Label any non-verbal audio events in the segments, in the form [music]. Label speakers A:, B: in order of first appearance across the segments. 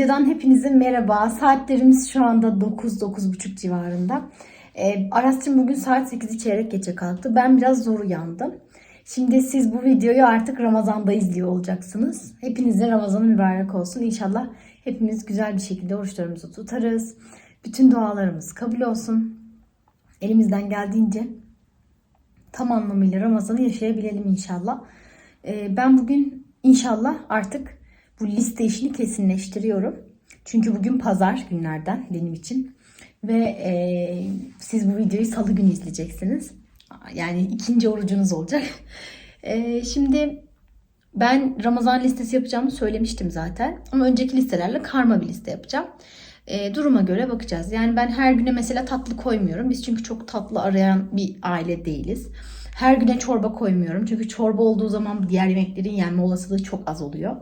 A: videodan hepinize merhaba. Saatlerimiz şu anda 9-9.30 civarında. Ee, Aras'cığım bugün saat 8'i çeyrek geçe kalktı. Ben biraz zor uyandım. Şimdi siz bu videoyu artık Ramazan'da izliyor olacaksınız. Hepinize Ramazan mübarek olsun. İnşallah hepimiz güzel bir şekilde oruçlarımızı tutarız. Bütün dualarımız kabul olsun. Elimizden geldiğince tam anlamıyla Ramazan'ı yaşayabilelim inşallah. Ee, ben bugün inşallah artık bu liste işini kesinleştiriyorum. Çünkü bugün pazar günlerden benim için. Ve e, siz bu videoyu salı günü izleyeceksiniz. Yani ikinci orucunuz olacak. [laughs] E, şimdi ben Ramazan listesi yapacağımı söylemiştim zaten. Ama önceki listelerle karma bir liste yapacağım. E, duruma göre bakacağız. Yani ben her güne mesela tatlı koymuyorum. Biz çünkü çok tatlı arayan bir aile değiliz. Her güne çorba koymuyorum. Çünkü çorba olduğu zaman diğer yemeklerin yenme olasılığı çok az oluyor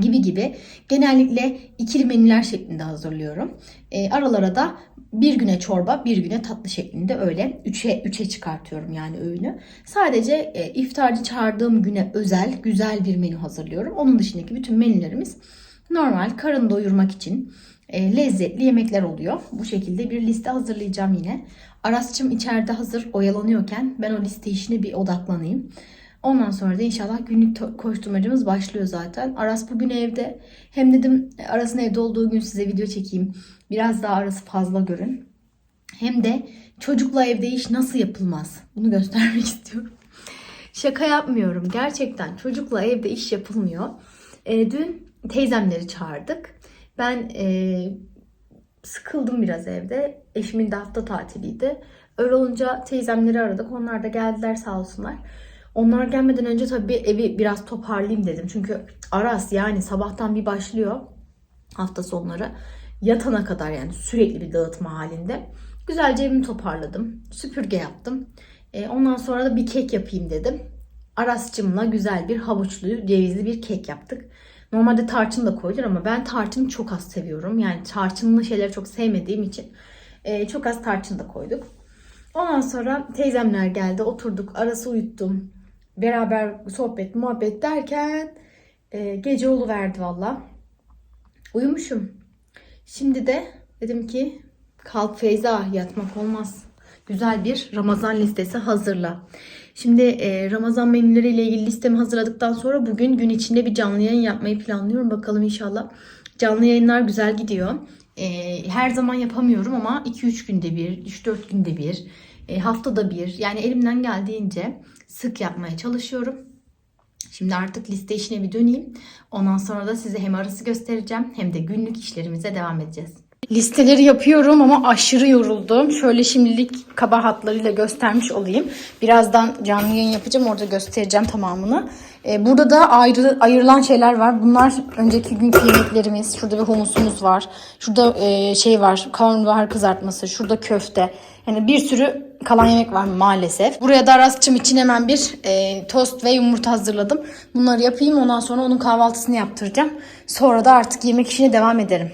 A: gibi gibi genellikle ikili menüler şeklinde hazırlıyorum. E, aralara da bir güne çorba, bir güne tatlı şeklinde öyle üçe üçe çıkartıyorum yani öğünü. Sadece e, iftarcı çağırdığım güne özel güzel bir menü hazırlıyorum. Onun dışındaki bütün menülerimiz normal karın doyurmak için e, lezzetli yemekler oluyor. Bu şekilde bir liste hazırlayacağım yine. Arasçım içeride hazır oyalanıyorken ben o liste işine bir odaklanayım. Ondan sonra da inşallah günlük koşturmacamız başlıyor zaten. Aras bugün evde. Hem dedim Aras'ın evde olduğu gün size video çekeyim. Biraz daha Aras'ı fazla görün. Hem de çocukla evde iş nasıl yapılmaz? Bunu göstermek [laughs] istiyorum. Şaka yapmıyorum. Gerçekten çocukla evde iş yapılmıyor. E, dün teyzemleri çağırdık. Ben e, sıkıldım biraz evde. Eşimin de hafta tatiliydi. Öyle olunca teyzemleri aradık. Onlar da geldiler sağ olsunlar. Onlar gelmeden önce tabii evi biraz toparlayayım dedim. Çünkü Aras yani sabahtan bir başlıyor hafta sonları. Yatana kadar yani sürekli bir dağıtma halinde. Güzelce evimi toparladım. Süpürge yaptım. E, ondan sonra da bir kek yapayım dedim. Aras'cımla güzel bir havuçlu, cevizli bir kek yaptık. Normalde tarçın da koyulur ama ben tarçını çok az seviyorum. Yani tarçınlı şeyleri çok sevmediğim için e, çok az tarçın da koyduk. Ondan sonra teyzemler geldi, oturduk, Aras'ı uyuttum. Beraber sohbet, muhabbet derken e, gece verdi valla. Uyumuşum. Şimdi de dedim ki kalk Feyza yatmak olmaz. Güzel bir Ramazan listesi hazırla. Şimdi e, Ramazan menüleriyle ilgili listemi hazırladıktan sonra bugün gün içinde bir canlı yayın yapmayı planlıyorum. Bakalım inşallah. Canlı yayınlar güzel gidiyor. E, her zaman yapamıyorum ama 2-3 günde bir, 3-4 günde bir, e, haftada bir yani elimden geldiğince sık yapmaya çalışıyorum. Şimdi artık liste işine bir döneyim. Ondan sonra da size hem arası göstereceğim hem de günlük işlerimize devam edeceğiz. Listeleri yapıyorum ama aşırı yoruldum. Şöyle şimdilik kaba hatlarıyla göstermiş olayım. Birazdan canlı yayın yapacağım. Orada göstereceğim tamamını. Ee, burada da ayrı ayrılan şeyler var. Bunlar önceki günkü yemeklerimiz. Şurada bir humusumuz var. Şurada e, şey var. Karnabahar kızartması. Şurada köfte. Yani bir sürü kalan yemek var maalesef. Buraya da Aras'cığım için hemen bir e, tost ve yumurta hazırladım. Bunları yapayım. Ondan sonra onun kahvaltısını yaptıracağım. Sonra da artık yemek işine devam ederim.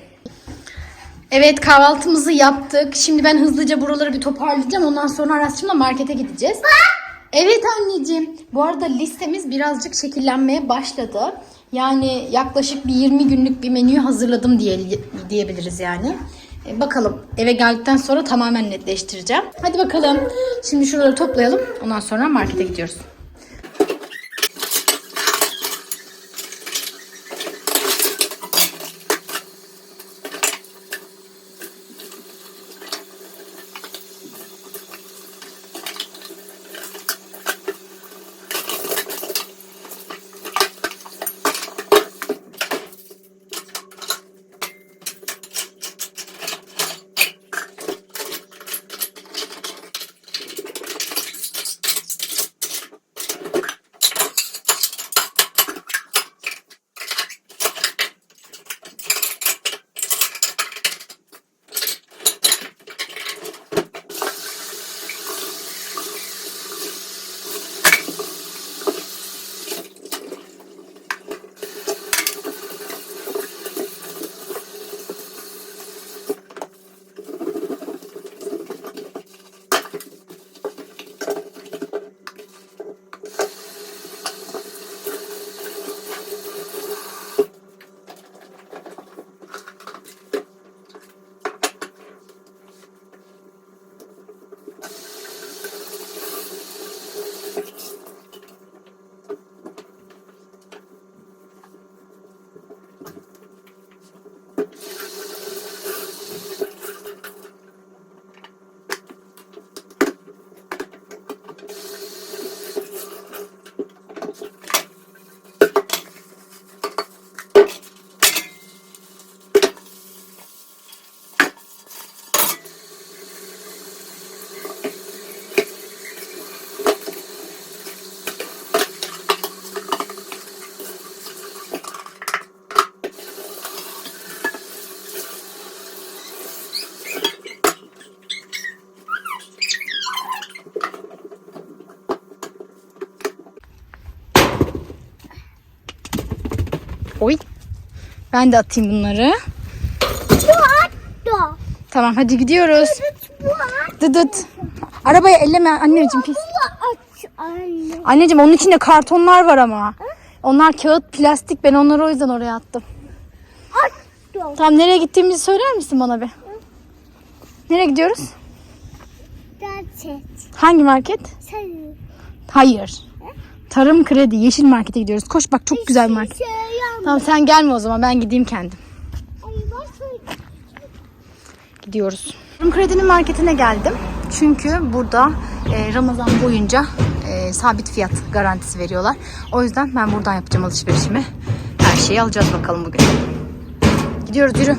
A: Evet kahvaltımızı yaptık. Şimdi ben hızlıca buraları bir toparlayacağım. Ondan sonra Aras'cığımla markete gideceğiz. Evet anneciğim. Bu arada listemiz birazcık şekillenmeye başladı. Yani yaklaşık bir 20 günlük bir menüyü hazırladım diye diyebiliriz yani. E, bakalım eve geldikten sonra tamamen netleştireceğim. Hadi bakalım. Şimdi şuraları toplayalım. Ondan sonra markete gidiyoruz. Ben de atayım bunları.
B: Bu attı.
A: Tamam hadi gidiyoruz.
B: Bu attı.
A: Dıdıt. Arabayı elleme anneciğim pis.
B: Bu attı anne.
A: Anneciğim onun içinde kartonlar var ama. Onlar kağıt plastik ben onları o yüzden oraya attım.
B: Attı.
A: Tamam nereye gittiğimizi söyler misin bana bir? Nereye gidiyoruz?
B: Gerçek.
A: Hangi market? Hayır. Tarım Kredi Yeşil Market'e gidiyoruz. Koş bak çok güzel market. Tamam sen gelme o zaman ben gideyim kendim. Gidiyoruz. Tarım Kredi'nin marketine geldim. Çünkü burada e, Ramazan boyunca e, sabit fiyat garantisi veriyorlar. O yüzden ben buradan yapacağım alışverişimi. Her şeyi alacağız bakalım bugün. Gidiyoruz yürü.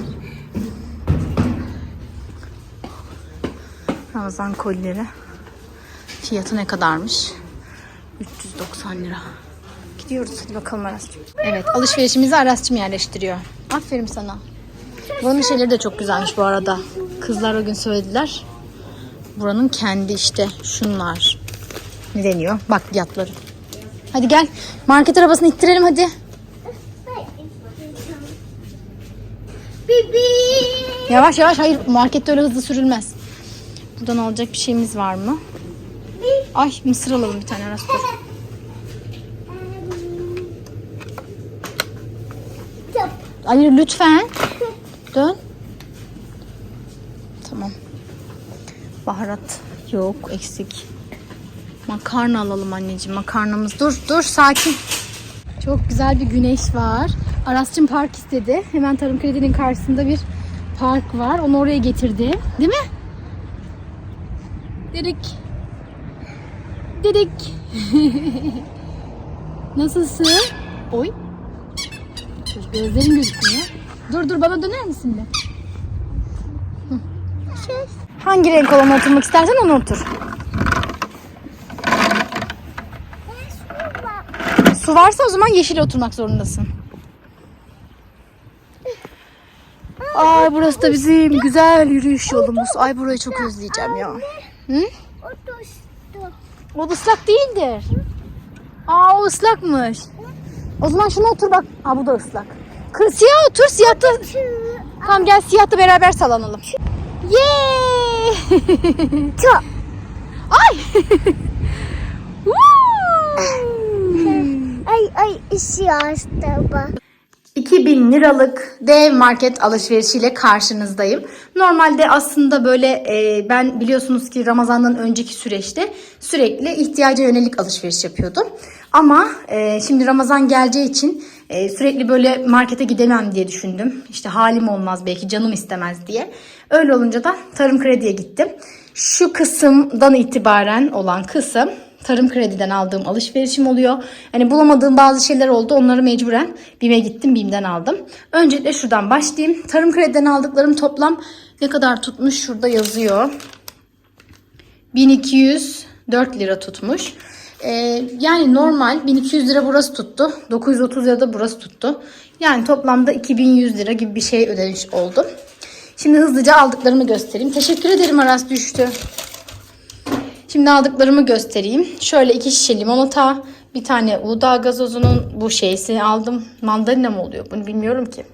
A: Ramazan kolileri. Fiyatı ne kadarmış? 390 lira. Gidiyoruz hadi bakalım Aras'cığım. Evet alışverişimizi Aras'cığım yerleştiriyor. Aferin sana. Buranın şeyleri de çok güzelmiş bu arada. Kızlar o gün söylediler. Buranın kendi işte şunlar. Ne deniyor? Bak yatları. Hadi gel. Market arabasını ittirelim hadi. Yavaş yavaş. Hayır markette öyle hızlı sürülmez. Buradan alacak bir şeyimiz var mı? Ay mısır alalım bir tane Aras dur. Hayır lütfen. Dön. Tamam. Baharat yok eksik. Makarna alalım anneciğim makarnamız. Dur dur sakin. Çok güzel bir güneş var. Arasçım park istedi. Hemen Tarım Kredi'nin karşısında bir park var. Onu oraya getirdi. Değil mi? Dedik. Dedik. [laughs] Nasılsın? Oy. Dur, Gözlerin gözükmüyor. Dur dur bana döner misin be? Hangi renk olanı oturmak istersen onu otur. Su varsa o zaman yeşil oturmak zorundasın. Ay burası da bizim güzel yürüyüş yolumuz. Ay burayı çok özleyeceğim ya. Hı?
B: O
A: ıslak değildir. Aa o ıslakmış. O zaman şuna otur bak. Aa bu da ıslak. Kız siyah otur siyah da. Tamam gel siyah da beraber sallanalım. Yeee. [laughs]
B: Çok.
A: Ay. [laughs] Woo!
B: Ay ay açtı bak.
A: 2000 liralık dev market alışverişiyle karşınızdayım. Normalde aslında böyle e, ben biliyorsunuz ki Ramazan'dan önceki süreçte sürekli ihtiyaca yönelik alışveriş yapıyordum. Ama e, şimdi Ramazan geleceği için e, sürekli böyle markete gidemem diye düşündüm. İşte halim olmaz belki canım istemez diye. Öyle olunca da Tarım Kredi'ye gittim. Şu kısımdan itibaren olan kısım Tarım Kredi'den aldığım alışverişim oluyor. Hani bulamadığım bazı şeyler oldu. Onları mecburen BİM'e gittim. BİM'den aldım. Öncelikle şuradan başlayayım. Tarım Kredi'den aldıklarım toplam ne kadar tutmuş? Şurada yazıyor. 1204 lira tutmuş. Ee, yani normal 1200 lira burası tuttu. 930 lira da burası tuttu. Yani toplamda 2100 lira gibi bir şey ödemiş oldum. Şimdi hızlıca aldıklarımı göstereyim. Teşekkür ederim Aras düştü. Şimdi aldıklarımı göstereyim. Şöyle iki şişe limonata, bir tane Uludağ gazozunun bu şeysini aldım. Mandalina mı oluyor? Bunu bilmiyorum ki.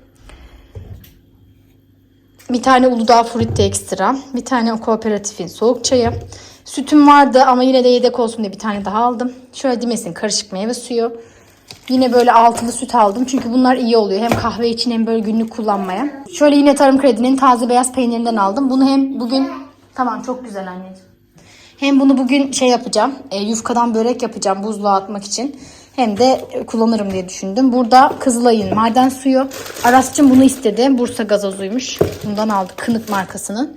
A: Bir tane Uludağ Frutti Extra, bir tane kooperatifin soğuk çayı. Sütüm vardı ama yine de yedek olsun diye bir tane daha aldım. Şöyle Dimes'in karışık meyve suyu. Yine böyle altılı süt aldım. Çünkü bunlar iyi oluyor. Hem kahve için hem böyle günlük kullanmaya. Şöyle yine Tarım Kredi'nin taze beyaz peynirinden aldım. Bunu hem bugün... Tamam çok güzel anneciğim. Hem bunu bugün şey yapacağım. E, yufkadan börek yapacağım buzluğa atmak için. Hem de kullanırım diye düşündüm. Burada Kızılay'ın maden suyu. Arasçım bunu istedi. Bursa gazozuymuş. Bundan aldık Kınık markasını.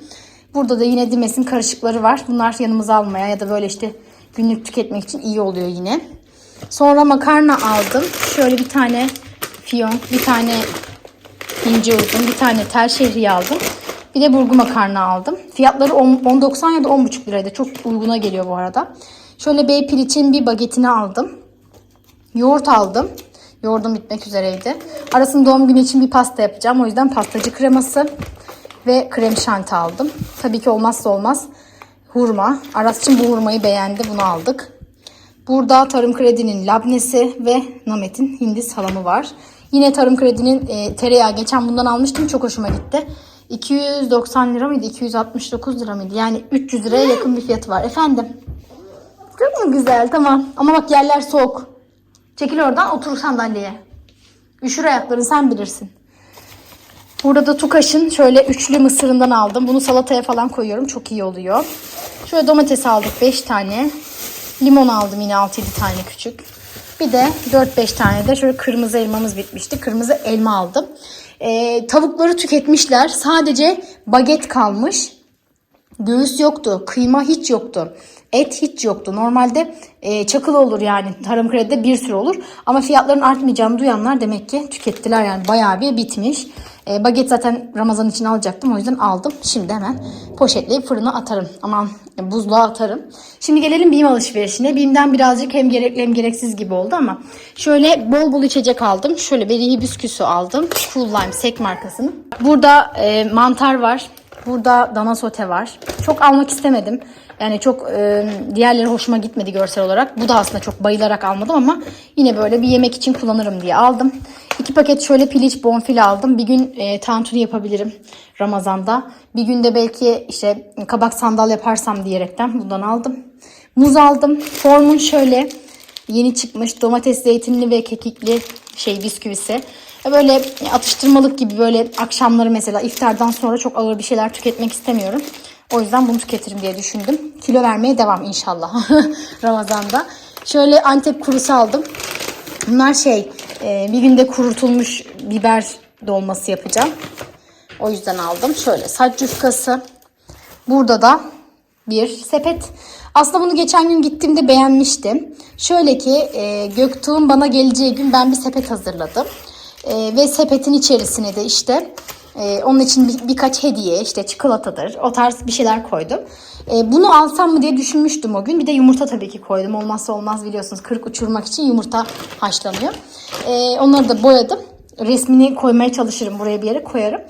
A: Burada da yine Dimes'in karışıkları var. Bunlar yanımıza almaya ya da böyle işte günlük tüketmek için iyi oluyor yine. Sonra makarna aldım. Şöyle bir tane fiyon, bir tane ince uzun, bir tane tel şehriye aldım. Bir de burgu makarna aldım. Fiyatları 10 10.90 ya da 10.5 liraydı. Çok uyguna geliyor bu arada. Şöyle Beypil için bir bagetini aldım. Yoğurt aldım. Yoğurdum bitmek üzereydi. Arasın doğum günü için bir pasta yapacağım. O yüzden pastacı kreması ve krem şanti aldım. Tabii ki olmazsa olmaz hurma. Aras'cığım bu hurmayı beğendi. Bunu aldık. Burada Tarım Kredi'nin labnesi ve Namet'in hindi salamı var. Yine Tarım Kredi'nin e, tereyağı geçen bundan almıştım. Çok hoşuma gitti. 290 lira mıydı? 269 lira mıydı? Yani 300 liraya yakın bir fiyatı var. Efendim? Çok mu güzel? Tamam. Ama bak yerler soğuk. Çekil oradan otur sandalyeye. Üşür ayakların sen bilirsin. Burada da Tukaş'ın şöyle üçlü mısırından aldım. Bunu salataya falan koyuyorum. Çok iyi oluyor. Şöyle domates aldık 5 tane. Limon aldım yine 6-7 tane küçük. Bir de 4-5 tane de şöyle kırmızı elmamız bitmişti. Kırmızı elma aldım. Ee, tavukları tüketmişler. Sadece baget kalmış. Göğüs yoktu. Kıyma hiç yoktu. Et hiç yoktu. Normalde e, çakılı olur yani. Tarım kredide bir sürü olur. Ama fiyatların artmayacağını duyanlar demek ki tükettiler. Yani bayağı bir bitmiş. E, baget zaten Ramazan için alacaktım. O yüzden aldım. Şimdi hemen poşetleyip fırına atarım. Aman e, buzluğa atarım. Şimdi gelelim BİM alışverişine. BİM'den birazcık hem gerekli hem gereksiz gibi oldu ama şöyle bol bol içecek aldım. Şöyle beri bisküsü aldım. Cool Lime Sek markasının. Burada e, mantar var. Burada dana sote var. Çok almak istemedim. Yani çok e, diğerleri hoşuma gitmedi görsel olarak. Bu da aslında çok bayılarak almadım ama yine böyle bir yemek için kullanırım diye aldım. İki paket şöyle piliç bonfile aldım. Bir gün e, tantuni yapabilirim Ramazan'da. Bir günde belki işte kabak sandal yaparsam diyerekten bundan aldım. Muz aldım. Formun şöyle yeni çıkmış domates zeytinli ve kekikli şey bisküvisi. Böyle atıştırmalık gibi böyle akşamları mesela iftardan sonra çok ağır bir şeyler tüketmek istemiyorum. O yüzden bunu tüketirim diye düşündüm. Kilo vermeye devam inşallah [laughs] Ramazan'da. Şöyle Antep kurusu aldım. Bunlar şey e, bir günde kurutulmuş biber dolması yapacağım. O yüzden aldım. Şöyle saç yufkası. Burada da bir sepet. Aslında bunu geçen gün gittiğimde beğenmiştim. Şöyle ki e, Göktuğ'un bana geleceği gün ben bir sepet hazırladım. E, ve sepetin içerisine de işte e, onun için bir, birkaç hediye işte çikolatadır o tarz bir şeyler koydum. E, bunu alsam mı diye düşünmüştüm o gün. Bir de yumurta tabii ki koydum. Olmazsa olmaz biliyorsunuz kırık uçurmak için yumurta haşlanıyor. E, onları da boyadım. Resmini koymaya çalışırım buraya bir yere koyarım.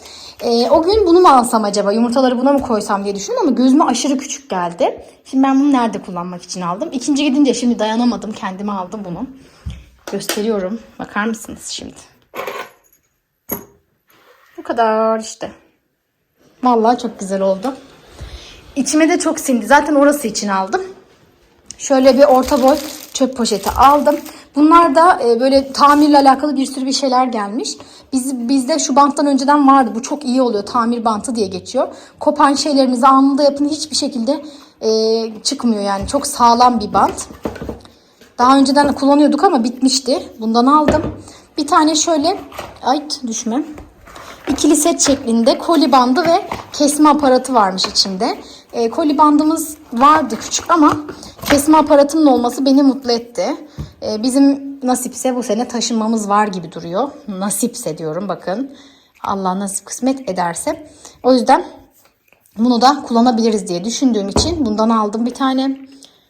A: E, o gün bunu mu alsam acaba yumurtaları buna mı koysam diye düşündüm ama gözüme aşırı küçük geldi. Şimdi ben bunu nerede kullanmak için aldım? İkinci gidince şimdi dayanamadım kendime aldım bunu. Gösteriyorum. Bakar mısınız şimdi? Bu kadar işte. Vallahi çok güzel oldu. İçime de çok sindi. Zaten orası için aldım. Şöyle bir orta boy çöp poşeti aldım. Bunlar da e, böyle tamirle alakalı bir sürü bir şeyler gelmiş. Biz bizde şu banttan önceden vardı. Bu çok iyi oluyor. Tamir bantı diye geçiyor. Kopan şeylerinizi anında yapın. Hiçbir şekilde e, çıkmıyor yani. Çok sağlam bir bant. Daha önceden kullanıyorduk ama bitmişti. Bundan aldım. Bir tane şöyle ay düşme. İkili set şeklinde koli bandı ve kesme aparatı varmış içinde. E, koli bandımız vardı küçük ama kesme aparatının olması beni mutlu etti. E, bizim nasipse bu sene taşınmamız var gibi duruyor. Nasipse diyorum bakın. Allah nasip kısmet ederse. O yüzden bunu da kullanabiliriz diye düşündüğüm için bundan aldım bir tane.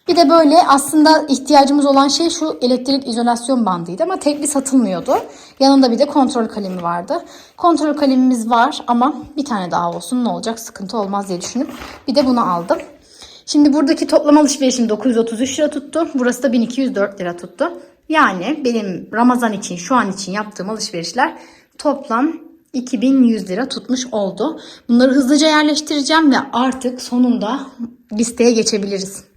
A: Bir de böyle aslında ihtiyacımız olan şey şu elektrik izolasyon bandıydı ama tekli satılmıyordu. Yanında bir de kontrol kalemi vardı. Kontrol kalemimiz var ama bir tane daha olsun ne olacak sıkıntı olmaz diye düşünüp bir de bunu aldım. Şimdi buradaki toplam alışverişim 933 lira tuttu. Burası da 1204 lira tuttu. Yani benim Ramazan için şu an için yaptığım alışverişler toplam 2100 lira tutmuş oldu. Bunları hızlıca yerleştireceğim ve artık sonunda listeye geçebiliriz.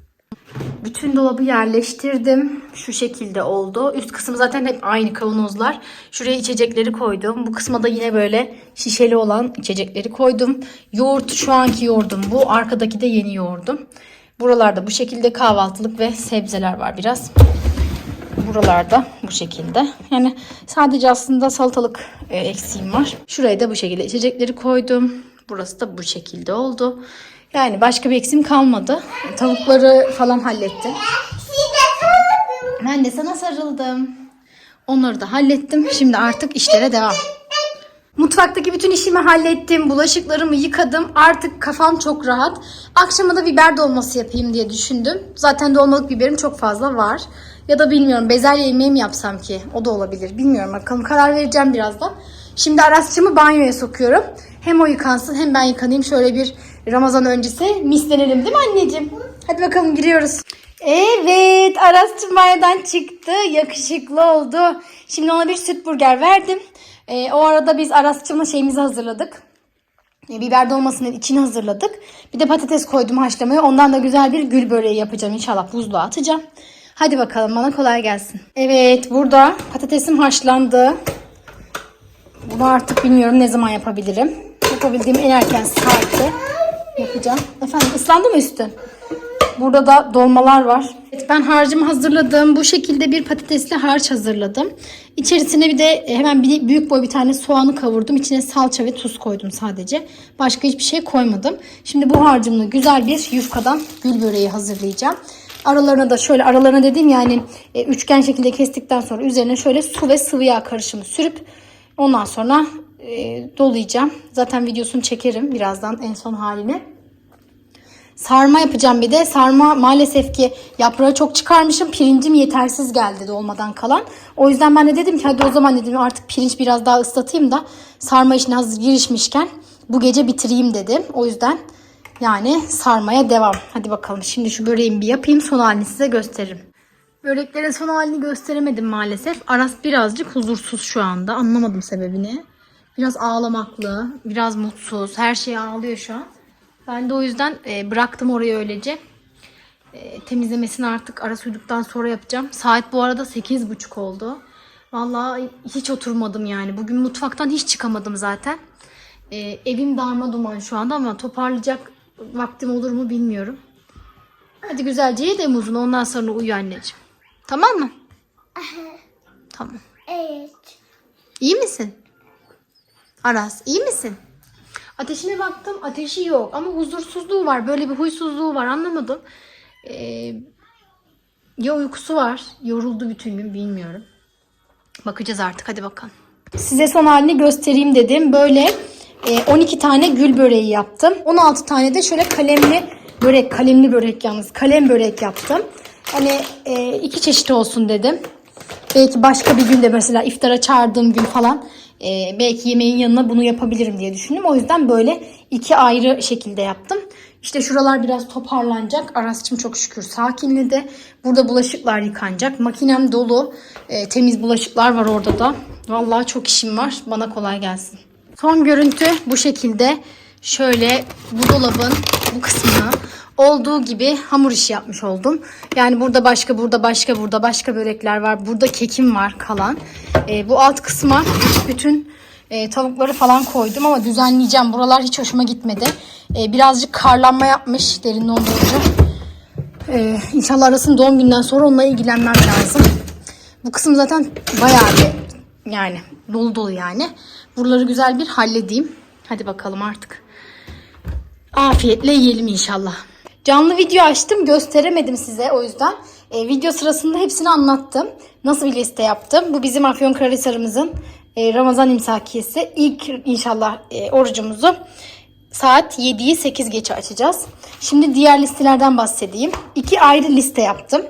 A: Bütün dolabı yerleştirdim. Şu şekilde oldu. Üst kısım zaten hep aynı kavanozlar. Şuraya içecekleri koydum. Bu kısma da yine böyle şişeli olan içecekleri koydum. Yoğurt şu anki yoğurdum bu. Arkadaki de yeni yoğurdum. Buralarda bu şekilde kahvaltılık ve sebzeler var biraz. Buralarda bu şekilde. Yani sadece aslında salatalık e, eksiğim var. Şuraya da bu şekilde içecekleri koydum. Burası da bu şekilde oldu. Yani başka bir eksiğim kalmadı. Tavukları falan hallettim. Ben de sana sarıldım. Onları da hallettim. Şimdi artık işlere devam. Mutfaktaki bütün işimi hallettim. Bulaşıklarımı yıkadım. Artık kafam çok rahat. Akşama da biber dolması yapayım diye düşündüm. Zaten dolmalık biberim çok fazla var. Ya da bilmiyorum bezelye yemeği mi yapsam ki? O da olabilir. Bilmiyorum bakalım karar vereceğim birazdan. Şimdi Arasçımı banyoya sokuyorum. Hem o yıkansın hem ben yıkanayım. Şöyle bir Ramazan öncesi mislenelim değil mi anneciğim? Hadi bakalım giriyoruz. Evet Aras'cığım banyodan çıktı. Yakışıklı oldu. Şimdi ona bir süt burger verdim. Ee, o arada biz Aras'cığımla şeyimizi hazırladık. E, biber dolmasının içini hazırladık. Bir de patates koydum haşlamaya. Ondan da güzel bir gül böreği yapacağım. İnşallah buzluğa atacağım. Hadi bakalım bana kolay gelsin. Evet burada patatesim haşlandı. Bunu artık bilmiyorum ne zaman yapabilirim. Yapabildiğim en erken saatte yapacağım. Efendim ıslandı mı üstün? Burada da dolmalar var. Evet, ben harcımı hazırladım. Bu şekilde bir patatesli harç hazırladım. İçerisine bir de hemen bir büyük boy bir tane soğanı kavurdum. İçine salça ve tuz koydum sadece. Başka hiçbir şey koymadım. Şimdi bu harcımla güzel bir yufkadan gül böreği hazırlayacağım. Aralarına da şöyle aralarına dediğim yani e, üçgen şekilde kestikten sonra üzerine şöyle su ve sıvı yağ karışımı sürüp ondan sonra e, dolayacağım. Zaten videosunu çekerim birazdan en son halini. Sarma yapacağım bir de. Sarma maalesef ki yaprağı çok çıkarmışım. Pirincim yetersiz geldi dolmadan kalan. O yüzden ben de dedim ki hadi o zaman dedim artık pirinç biraz daha ıslatayım da sarma işine hazır girişmişken bu gece bitireyim dedim. O yüzden yani sarmaya devam. Hadi bakalım şimdi şu böreğimi bir yapayım son halini size gösteririm. Böreklerin son halini gösteremedim maalesef. Aras birazcık huzursuz şu anda. Anlamadım sebebini. Biraz ağlamaklı, biraz mutsuz. Her şey ağlıyor şu an. Ben de o yüzden e, bıraktım orayı öylece. E, temizlemesini artık ara suyduktan sonra yapacağım. Saat bu arada 8.30 oldu. Vallahi hiç oturmadım yani. Bugün mutfaktan hiç çıkamadım zaten. E, evim darma duman şu anda ama toparlayacak vaktim olur mu bilmiyorum. Hadi güzelce ye de muzunu ondan sonra uyu anneciğim. Tamam mı? Tamam.
B: Evet.
A: İyi misin? Aras iyi misin? Ateşine baktım ateşi yok ama huzursuzluğu var. Böyle bir huysuzluğu var anlamadım. Ee, ya uykusu var yoruldu bütün gün bilmiyorum. Bakacağız artık hadi bakalım. Size son halini göstereyim dedim. Böyle e, 12 tane gül böreği yaptım. 16 tane de şöyle kalemli börek, kalemli börek yalnız kalem börek yaptım. Hani e, iki çeşit olsun dedim. Belki başka bir günde mesela iftara çağırdığım gün falan e, belki yemeğin yanına bunu yapabilirim diye düşündüm. O yüzden böyle iki ayrı şekilde yaptım. İşte şuralar biraz toparlanacak. Arasçım çok şükür sakinledi. Burada bulaşıklar yıkanacak. Makinem dolu. E, temiz bulaşıklar var orada da. Vallahi çok işim var. Bana kolay gelsin. Son görüntü bu şekilde. Şöyle bu dolabın bu kısmına olduğu gibi hamur işi yapmış oldum. Yani burada başka, burada başka, burada başka börekler var. Burada kekim var kalan. Ee, bu alt kısma bütün e, tavukları falan koydum ama düzenleyeceğim. Buralar hiç hoşuma gitmedi. Ee, birazcık karlanma yapmış derin dondurucu. Ee, inşallah arasın doğum günden sonra onunla ilgilenmem lazım. Bu kısım zaten bayağı bir yani dolu dolu yani. Buraları güzel bir halledeyim. Hadi bakalım artık. Afiyetle yiyelim inşallah. Canlı video açtım gösteremedim size o yüzden. E, video sırasında hepsini anlattım. Nasıl bir liste yaptım. Bu bizim Afyonkarahisar'ımızın e, Ramazan imsakiyesi. İlk inşallah e, orucumuzu saat 7'yi 8 geçe açacağız. Şimdi diğer listelerden bahsedeyim. İki ayrı liste yaptım.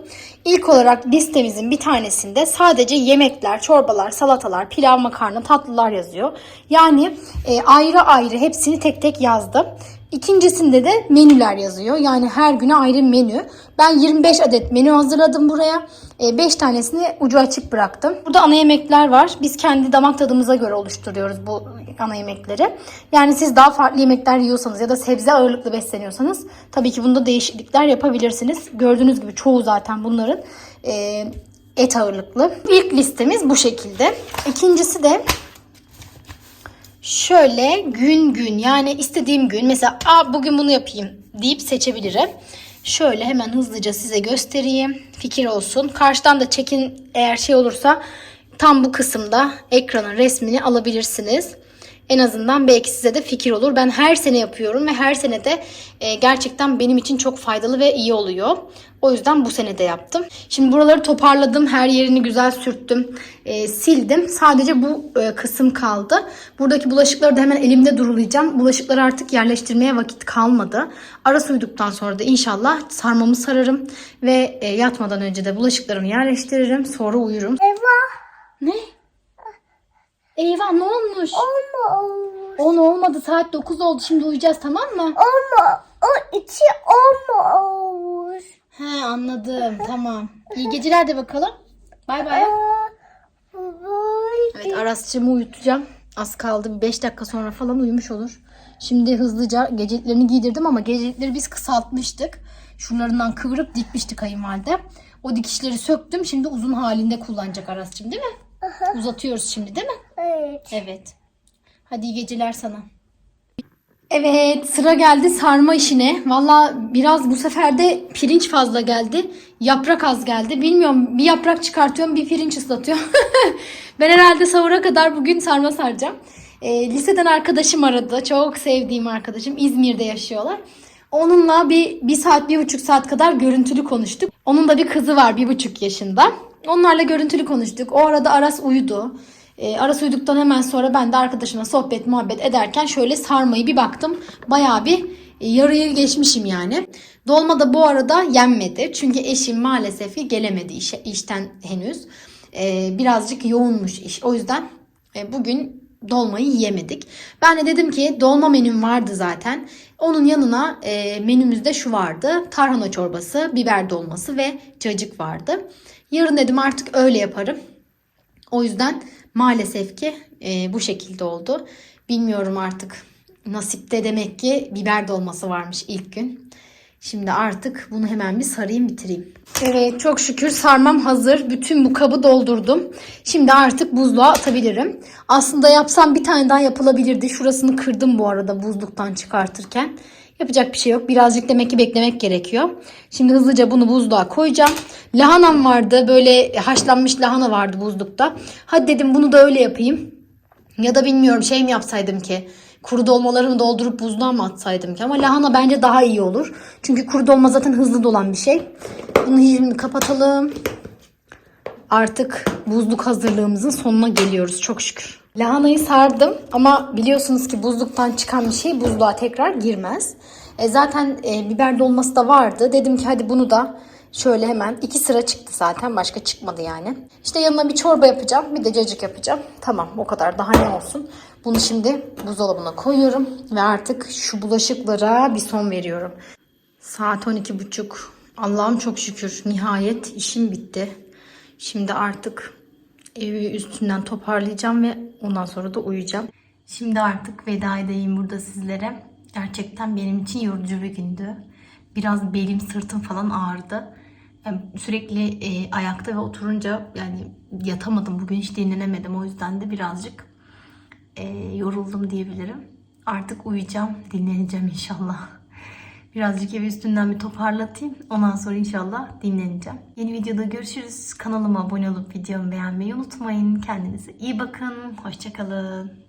A: İlk olarak listemizin bir tanesinde sadece yemekler, çorbalar, salatalar, pilav, makarna, tatlılar yazıyor. Yani e, ayrı ayrı hepsini tek tek yazdım. İkincisinde de menüler yazıyor. Yani her güne ayrı menü. Ben 25 adet menü hazırladım buraya. 5 tanesini ucu açık bıraktım. Burada ana yemekler var. Biz kendi damak tadımıza göre oluşturuyoruz bu ana yemekleri. Yani siz daha farklı yemekler yiyorsanız ya da sebze ağırlıklı besleniyorsanız tabii ki bunda değişiklikler yapabilirsiniz. Gördüğünüz gibi çoğu zaten bunların e, et ağırlıklı. İlk listemiz bu şekilde. İkincisi de şöyle gün gün yani istediğim gün mesela Aa, bugün bunu yapayım deyip seçebilirim. Şöyle hemen hızlıca size göstereyim. Fikir olsun. Karşıdan da çekin eğer şey olursa tam bu kısımda ekranın resmini alabilirsiniz. En azından belki size de fikir olur. Ben her sene yapıyorum ve her sene de e, gerçekten benim için çok faydalı ve iyi oluyor. O yüzden bu sene de yaptım. Şimdi buraları toparladım. Her yerini güzel sürttüm. e, sildim. Sadece bu e, kısım kaldı. Buradaki bulaşıkları da hemen elimde durulayacağım. Bulaşıkları artık yerleştirmeye vakit kalmadı. Ara suyduktan sonra da inşallah sarmamı sararım. Ve e, yatmadan önce de bulaşıklarımı yerleştiririm. Sonra uyurum.
B: Eyvah.
A: Ne? Eyvah ne olmuş?
B: Olma olmuş.
A: 10 olmadı saat 9 oldu şimdi uyuyacağız tamam mı?
B: Olma. O içi olma olmuş.
A: He anladım. Tamam. İyi geceler de bakalım. Bay bay. Evet Aras'cığımı uyutacağım. Az kaldı. 5 dakika sonra falan uyumuş olur. Şimdi hızlıca geceliklerini giydirdim ama gecelikleri biz kısaltmıştık. Şuralarından kıvırıp dikmiştik kayınvalide. O dikişleri söktüm. Şimdi uzun halinde kullanacak Aras'cığım değil mi? Uzatıyoruz şimdi değil mi?
B: Evet.
A: Evet. Hadi iyi geceler sana. Evet sıra geldi sarma işine. Valla biraz bu sefer de pirinç fazla geldi. Yaprak az geldi. Bilmiyorum bir yaprak çıkartıyorum bir pirinç ıslatıyorum. [laughs] ben herhalde sahura kadar bugün sarma saracağım. Ee, liseden arkadaşım aradı. Çok sevdiğim arkadaşım. İzmir'de yaşıyorlar. Onunla bir, bir saat, bir buçuk saat kadar görüntülü konuştuk. Onun da bir kızı var bir buçuk yaşında. Onlarla görüntülü konuştuk. O arada Aras uyudu. E, Aras uyuduktan hemen sonra ben de arkadaşımla sohbet muhabbet ederken şöyle sarmayı bir baktım. Bayağı bir e, yarıyı geçmişim yani. Dolma da bu arada yenmedi. Çünkü eşim maalesef gelemedi işe, işten henüz. E, birazcık yoğunmuş iş. O yüzden e, bugün dolmayı yiyemedik. Ben de dedim ki dolma menüm vardı zaten. Onun yanına e, menümüzde şu vardı. Tarhana çorbası, biber dolması ve cacık vardı. Yarın dedim artık öyle yaparım. O yüzden maalesef ki e, bu şekilde oldu. Bilmiyorum artık nasipte demek ki biber dolması varmış ilk gün. Şimdi artık bunu hemen bir sarayım bitireyim. Evet çok şükür sarmam hazır. Bütün bu kabı doldurdum. Şimdi artık buzluğa atabilirim. Aslında yapsam bir tane daha yapılabilirdi. Şurasını kırdım bu arada buzluktan çıkartırken. Yapacak bir şey yok. Birazcık demek ki beklemek gerekiyor. Şimdi hızlıca bunu buzluğa koyacağım. Lahanam vardı. Böyle haşlanmış lahana vardı buzlukta. Hadi dedim bunu da öyle yapayım. Ya da bilmiyorum şey mi yapsaydım ki. Kuru dolmalarımı doldurup buzluğa mı atsaydım ki. Ama lahana bence daha iyi olur. Çünkü kuru dolma zaten hızlı dolan bir şey. Bunu şimdi kapatalım. Artık buzluk hazırlığımızın sonuna geliyoruz çok şükür. Lahanayı sardım ama biliyorsunuz ki buzluktan çıkan bir şey buzluğa tekrar girmez. E zaten e, biber dolması da vardı. Dedim ki hadi bunu da şöyle hemen iki sıra çıktı zaten başka çıkmadı yani. İşte yanına bir çorba yapacağım bir de cacık yapacağım. Tamam o kadar daha ne olsun. Bunu şimdi buzdolabına koyuyorum ve artık şu bulaşıklara bir son veriyorum. Saat 12.30. Allah'ım çok şükür nihayet işim bitti. Şimdi artık evi üstünden toparlayacağım ve ondan sonra da uyuyacağım. Şimdi artık veda edeyim burada sizlere. Gerçekten benim için yorucu bir gündü. Biraz belim sırtım falan ağrıdı. Yani sürekli e, ayakta ve oturunca yani yatamadım. Bugün hiç dinlenemedim. O yüzden de birazcık e, yoruldum diyebilirim. Artık uyuyacağım, dinleneceğim inşallah. Birazcık evi üstünden bir toparlatayım. Ondan sonra inşallah dinleneceğim. Yeni videoda görüşürüz. Kanalıma abone olup videomu beğenmeyi unutmayın. Kendinize iyi bakın. Hoşçakalın.